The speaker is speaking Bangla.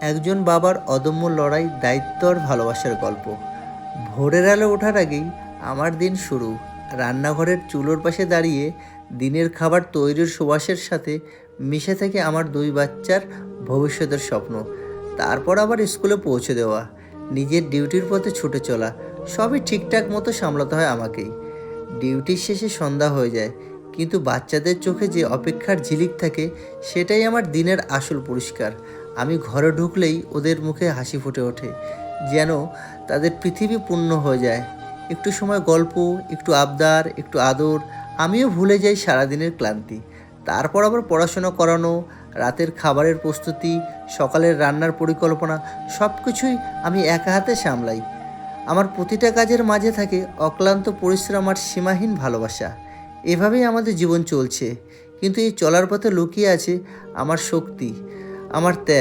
একজন বাবার অদম্য লড়াই দায়িত্ব আর ভালোবাসার গল্প। ভোরের আলো ওঠার আগেই আমার দিন শুরু। রান্নাঘরের চুলোর পাশে দাঁড়িয়ে দিনের খাবার তৈরির সুবাসের সাথে মিশে থেকে আমার দুই বাচ্চার ভবিষ্যতের স্বপ্ন। তারপর আবার স্কুলে পৌঁছে দেওয়া। নিজের ডিউটির পথে ছুটে চলা। সবই ঠিকঠাক মতো সামলাতে হয় আমাকেই ডিউটির শেষে সন্ধ্যা হয়ে যায়। কিন্তু বাচ্চাদের চোখে যে অপেক্ষার ঝিলিক থাকে, সেটাই আমার দিনের আসল পুরস্কার আমি ঘরে ঢুকলেই ওদের মুখে হাসি ফুটে ওঠে, যেন তাদের পৃথিবী পূর্ণ হয়ে যায়। একটু সময় গল্প, একটু আবদার, একটু আদর, আমিও ভুলে যাই সারাদিনের ক্লান্তি। তারপর আবার পড়াশোনা করানো, রাতের খাবারের প্রস্তুতি, সকালের রান্নার পরিকল্পনা সব কিছুই আমি একা হাতে সামলাই। আমার প্রতিটা কাজের মাঝে থাকে অক্লান্ত পরিশ্রম আর সীমাহীন ভালোবাসা। এভাবেই আমাদের জীবন চলছে। কিন্তু এই চলার পথে লুকিয়ে আছে আমার শক্তি, আমার ত্যাগ।